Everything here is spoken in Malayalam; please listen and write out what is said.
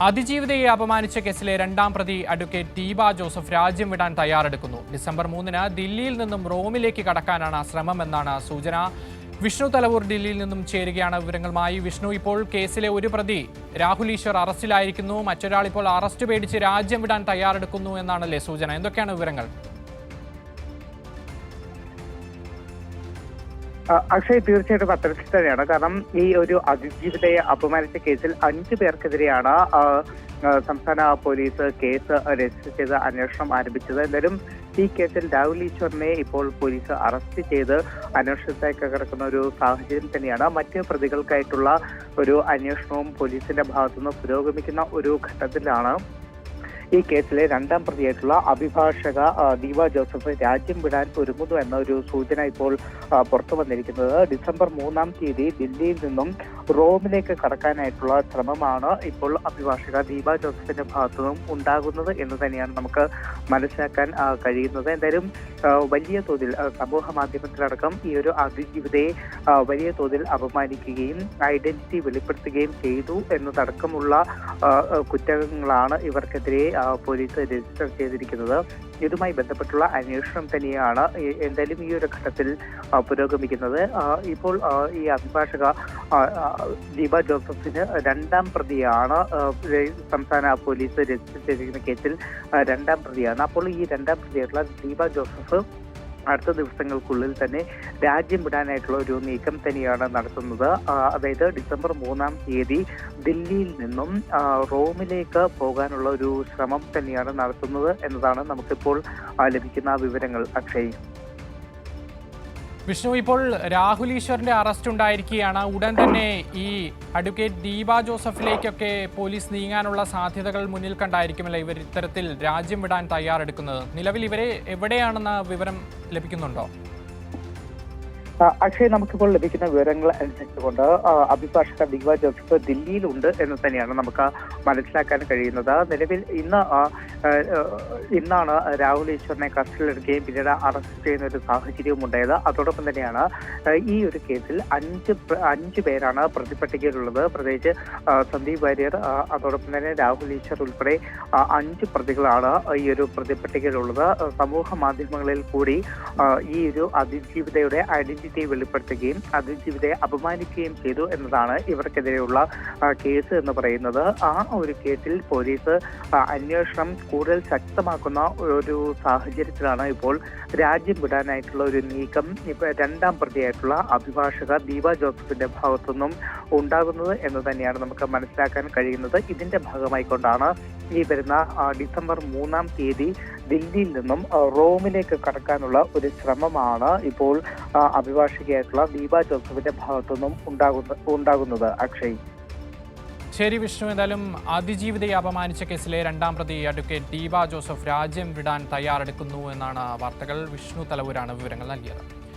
അതിജീവിതയെ അപമാനിച്ച കേസിലെ രണ്ടാം പ്രതി അഡ്വക്കേറ്റ് ദീപ ജോസഫ് രാജ്യം വിടാൻ തയ്യാറെടുക്കുന്നു. ഡിസംബർ മൂന്നിന് ദില്ലിയിൽ നിന്നും റോമിലേക്ക് കടക്കാനാണ് ശ്രമമെന്നാണ് സൂചന. വിഷ്ണു തലവൂർ ദില്ലിയിൽ നിന്നും ചേരുകയാണ് വിവരങ്ങളുമായി. വിഷ്ണു ഇപ്പോൾ കേസിലെ ഒരു പ്രതി രാഹുൽ ഈശ്വർ അറസ്റ്റിലായിരിക്കുന്നു. മറ്റൊരാൾ ഇപ്പോൾ അറസ്റ്റ് പേടിച്ച് രാജ്യം വിടാൻ തയ്യാറെടുക്കുന്നു എന്നാണല്ലേ സൂചന. എന്തൊക്കെയാണ് വിവരങ്ങൾ? അക്ഷയ് തീർച്ചയായിട്ടും അത്തരത്തിൽ തന്നെയാണ്. കാരണം ഈ ഒരു അതിജീവിതയെ അപമാനിച്ച കേസിൽ അഞ്ചു പേർക്കെതിരെയാണ് സംസ്ഥാന പോലീസ് കേസ് രജിസ്റ്റർ ചെയ്ത് അന്വേഷണം ആരംഭിച്ചത്. എന്തായാലും ഈ കേസിൽ രാഹുൽ ഈശ്വറിനെ ഇപ്പോൾ പോലീസ് അറസ്റ്റ് ചെയ്ത് അന്വേഷണത്തിലേക്ക് കിടക്കുന്ന ഒരു സാഹചര്യം തന്നെയാണ്. മറ്റ് പ്രതികൾക്കായിട്ടുള്ള ഒരു അന്വേഷണവും പോലീസിന്റെ ഭാഗത്തുനിന്ന് പുരോഗമിക്കുന്ന ഒരു ഘട്ടത്തിലാണ്. ഈ കേസിലെ രണ്ടാം പ്രതിയായിട്ടുള്ള അഭിഭാഷക ദീപ ജോസഫ് രാജ്യം വിടാൻ ഒരുങ്ങുന്നു എന്ന ഒരു സൂചന ഇപ്പോൾ പുറത്തു വന്നിരിക്കുന്നത്. ഡിസംബർ മൂന്നാം തീയതി ദില്ലിയിൽ നിന്നും റോമിലേക്ക് കടക്കാനായിട്ടുള്ള ശ്രമമാണ് ഇപ്പോൾ അഭിഭാഷക ദീപ ജോസഫിന്റെ ഭാഗത്തു നിന്നും ഉണ്ടാകുന്നത് എന്ന് തന്നെയാണ് നമുക്ക് മനസ്സിലാക്കാൻ കഴിയുന്നത്. എന്തായാലും വലിയ തോതിൽ സമൂഹ മാധ്യമത്തിലടക്കം ഈ ഒരു അതിജീവിതയെ വലിയ തോതിൽ അപമാനിക്കുകയും ഐഡന്റിറ്റി വെളിപ്പെടുത്തുകയും ചെയ്തു എന്നതടക്കമുള്ള കുറ്റങ്ങളാണ് ഇവർക്കെതിരെ പോലീസ് രജിസ്റ്റർ ചെയ്തിരിക്കുന്നത്. ഇതുമായി ബന്ധപ്പെട്ടുള്ള അന്വേഷണം തന്നെയാണ് എന്തായാലും ഈ ഒരു ഘട്ടത്തിൽ പുരോഗമിക്കുന്നത്. ഇപ്പോൾ ഈ അഭിഭാഷക ദീപ ജോസഫിന് രണ്ടാം പ്രതിയാണ് സംസ്ഥാന പോലീസ് രജിസ്റ്റർ ചെയ്തിരിക്കുന്ന കേസിൽ രണ്ടാം പ്രതിയാണ്. അപ്പോൾ ഈ രണ്ടാം പ്രതിയായിട്ടുള്ള ദീപ ജോസഫ് അടുത്ത ദിവസങ്ങൾക്കുള്ളിൽ തന്നെ രാജ്യം വിടാനായിട്ടുള്ള ഒരു നീക്കം തന്നെയാണ് നടത്തുന്നത്. അതായത് ഡിസംബർ മൂന്നാം തീയതി ദില്ലിയിൽ നിന്നും റോമിലേക്ക് പോകാനുള്ള ഒരു ശ്രമം തന്നെയാണ് നടത്തുന്നത് എന്നതാണ് നമുക്കിപ്പോൾ ലഭിക്കുന്ന വിവരങ്ങൾ അക്ഷയ്. വിഷ്ണു ഇപ്പോൾ രാഹുൽ ഈശ്വറിന്റെ അറസ്റ്റ് ഉണ്ടായിരിക്കുകയാണ്. ഉടൻ തന്നെ ഈ അഡ്വക്കേറ്റ് ദീപ ജോസഫിലേക്കൊക്കെ പോലീസ് നീങ്ങാനുള്ള സാധ്യതകൾ മുന്നിൽ കണ്ടായിരിക്കുമല്ലോ ഇവർ ഇത്തരത്തിൽ രാജ്യം വിടാൻ തയ്യാറെടുക്കുന്നത്? നിലവിൽ ഇവരെ എവിടെയാണെന്ന വിവരം ലഭിക്കുന്നുണ്ടോ? അക്ഷയ് നമുക്കിപ്പോൾ ലഭിക്കുന്ന വിവരങ്ങൾ അനുസരിച്ചുകൊണ്ട് അഭിഭാഷക ദീപ ജോസഫ് ദില്ലിയിലുണ്ട് എന്ന് തന്നെയാണ് നമുക്ക് മനസ്സിലാക്കാൻ കഴിയുന്നത്. നിലവിൽ ഇന്ന് ഇന്നാണ് രാഹുൽ ഈശ്വറിനെ കസ്റ്റഡിയിലെടുക്കുകയും പിന്നീട് അറസ്റ്റ് ചെയ്യുന്ന ഒരു സാഹചര്യവും ഉണ്ടായത്. അതോടൊപ്പം തന്നെയാണ് ഈ ഒരു കേസിൽ അഞ്ച് അഞ്ച് പേരാണ് പ്രതിപട്ടികയിലുള്ളത്. പ്രത്യേകിച്ച് സന്ദീപ് വാര്യർ അതോടൊപ്പം തന്നെ രാഹുൽ ഈശ്വർ ഉൾപ്പെടെ അഞ്ച് പ്രതികളാണ് ഈ ഒരു പ്രതിപട്ടികയിലുള്ളത്. സമൂഹ മാധ്യമങ്ങളിൽ കൂടി ഈ ഒരു അതിജീവിതയുടെ ഐഡന്റിറ്റി വെളിപ്പെടുത്തുകയും അതിജീവിതയെ അപമാനിക്കുകയും ചെയ്തു എന്നതാണ് ഇവർക്കെതിരെയുള്ള കേസ് എന്ന് പറയുന്നത്. ആ ഒരു കേസിൽ പോലീസ് അന്വേഷണം കൂടുതൽ ശക്തമാക്കുന്ന ഒരു സാഹചര്യത്തിലാണ് ഇപ്പോൾ രാജ്യം വിടാനായിട്ടുള്ള ഒരു നീക്കം. രണ്ടാം പ്രതിയായിട്ടുള്ള അഭിഭാഷക ദീപ ജോസഫിന്റെ ഭാഗത്തുനിന്നും ഉണ്ടാകുന്നത് എന്ന് തന്നെയാണ് നമുക്ക് മനസ്സിലാക്കാൻ കഴിയുന്നത്. ഇതിന്റെ ഭാഗമായിക്കൊണ്ടാണ് ഈ വരുന്ന ഡിസംബർ മൂന്നാം തീയതി ദില്ലിയിൽ നിന്നും റോമിലേക്ക് കടക്കാനുള്ള ഒരു ശ്രമമാണ് ഇപ്പോൾ ആ, അഭിഭാഷകയായിട്ടുള്ള ദീപ ജോസഫിന്റെ ഭാഗത്തുനിന്നും ഉണ്ടാകുന്ന ഉണ്ടാകുന്നത് അക്ഷയ്. ശരി വിഷ്ണു എന്തായാലും അതിജീവിതയെ അപമാനിച്ച കേസിലെ രണ്ടാം പ്രതി അഡ്വക്കേറ്റ് ദീപ ജോസഫ് രാജ്യം വിടാൻ തയ്യാറെടുക്കുന്നു എന്നാണ് വാർത്തകൾ. വിഷ്ണു തലവൂരാണ് വിവരങ്ങൾ നൽകിയത്.